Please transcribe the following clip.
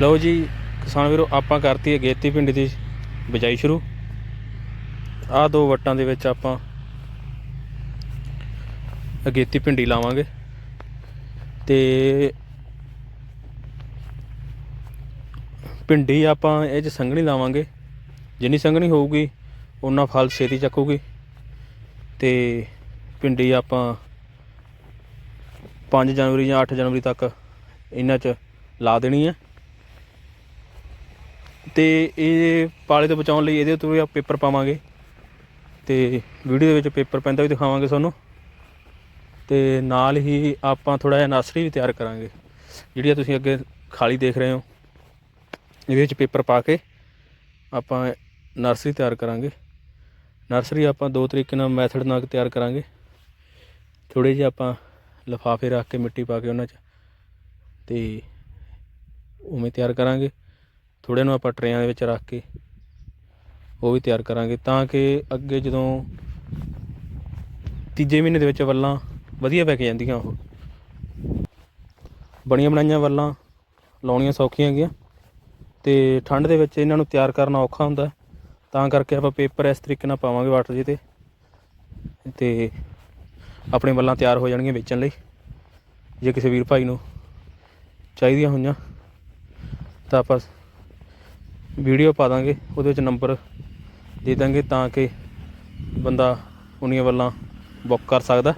ਲਓ ਜੀ, ਕਿਸਾਨ ਵੀਰੋ, ਆਪਾਂ ਕਰਤੀ ਅਗੇਤੀ ਗੇਤੀ ਭਿੰਡੀ ਦੀ ਬਿਜਾਈ ਸ਼ੁਰੂ। ਆਹ ਦੋ ਵੱਟਾਂ ਦੇ ਵਿੱਚ ਆਪਾਂ ਅਗੇਤੀ ਭਿੰਡੀ ਲਾਵਾਂਗੇ। ਤੇ ਭਿੰਡੀ ਆਪਾਂ ਇਹ ਚ ਸੰਘਣੀ ਲਾਵਾਂਗੇ। ਜਿੰਨੀ ਸੰਘਣੀ ਹੋਊਗੀ ਉਨਾ ਫਲ ਛੇਤੀ ਚੱਕੂਗੀ। ਤੇ ਭਿੰਡੀ ਆਪਾਂ 5 ਜਨਵਰੀ ਜਾਂ 8 ਜਨਵਰੀ ਤੱਕ ਇਹਨਾਂ 'ਚ ਲਾ ਦੇਣੀ ਹੈ। ਤੇ ਇਹ ਪਾਲੇ ਤੋਂ ਬਚਾਉਣ ਲਈ ਇਹਦੇ ਉੱਤੇ ਵੀ ਆਪਾਂ ਪੇਪਰ ਪਾਵਾਂਗੇ। ਤੇ ਵੀਡੀਓ ਦੇ ਵਿੱਚ ਪੇਪਰ ਪੈਂਦਾ ਵੀ ਦਿਖਾਵਾਂਗੇ ਤੁਹਾਨੂੰ। ਤੇ ਨਾਲ ਹੀ ਆਪਾਂ ਥੋੜਾ ਜਿਹਾ ਨਰਸਰੀ ਵੀ ਤਿਆਰ ਕਰਾਂਗੇ, ਜਿਹੜੀ ਤੁਸੀਂ ਅੱਗੇ ਖਾਲੀ ਦੇਖ ਰਹੇ ਹੋ। ਇਹਦੇ ਵਿੱਚ ਪੇਪਰ ਪਾ ਕੇ ਆਪਾਂ ਨਰਸਰੀ ਤਿਆਰ ਕਰਾਂਗੇ। ਨਰਸਰੀ ਆਪਾਂ ਦੋ ਤਰੀਕੇ ਨਾਲ ਮੈਥਡ ਨਾਲ ਤਿਆਰ ਕਰਾਂਗੇ। ਥੋੜੇ ਜਿਹਾ ਆਪਾਂ ਲਿਫਾਫੇ ਰੱਖ ਕੇ ਮਿੱਟੀ ਪਾ ਕੇ ਉਹਨਾਂ 'ਚ ਤੇ ਉਵੇਂ ਤਿਆਰ ਕਰਾਂਗੇ। ਥੋੜੇ ਨੂੰ ਆਪਾਂ ਟਰੇਆਂ ਦੇ ਵਿੱਚ ਰੱਖ ਕੇ ਉਹ ਵੀ ਤਿਆਰ ਕਰਾਂਗੇ ਤਾਂ ਕਿ ਅੱਗੇ ਜਦੋਂ ਤੀਜੇ ਮਹੀਨੇ ਦੇ ਵਿੱਚ ਵੱਲਾਂ ਵਧੀਆ ਪੈ ਕੇ ਜਾਂਦੀਆਂ ਉਹ। ਬਣੀਆਂ ਬਣਾਈਆਂ ਵੱਲਾਂ ਲਾਉਣੀਆਂ ਸੌਖੀਆਂ ਹੈਗੀਆਂ ਤੇ ਠੰਡ ਦੇ ਵਿੱਚ ਇਹਨਾਂ ਨੂੰ ਤਿਆਰ ਕਰਨਾ ਔਖਾ ਹੁੰਦਾ ਤਾਂ ਕਰਕੇ ਆਪਾਂ ਪੇਪਰ ਇਸ ਤਰੀਕੇ ਨਾਲ ਪਾਵਾਂਗੇ ਵਾਟਰ ਜੀ ਤੇ। ਤੇ ਆਪਣੇ ਵੱਲਾਂ ਤਿਆਰ ਹੋ ਜਾਣਗੀਆਂ ਵੇਚਣ ਲਈ। ਜੇ ਕਿਸੇ ਵੀਰ ਭਾਈ ਨੂੰ ਚਾਹੀਦੀਆਂ ਹੋਈਆਂ ਤਾਂ ਆਪਾਂ ਵੀਡੀਓ ਪਾ ਦਾਂਗੇ, ਉਹਦੇ ਵਿੱਚ ਨੰਬਰ ਦੇ ਦਾਂਗੇ ਤਾਂ ਕਿ ਬੰਦਾ ਉਨੀਆਂ ਵੱਲਾਂ ਬੁੱਕ ਕਰ ਸਕਦਾ।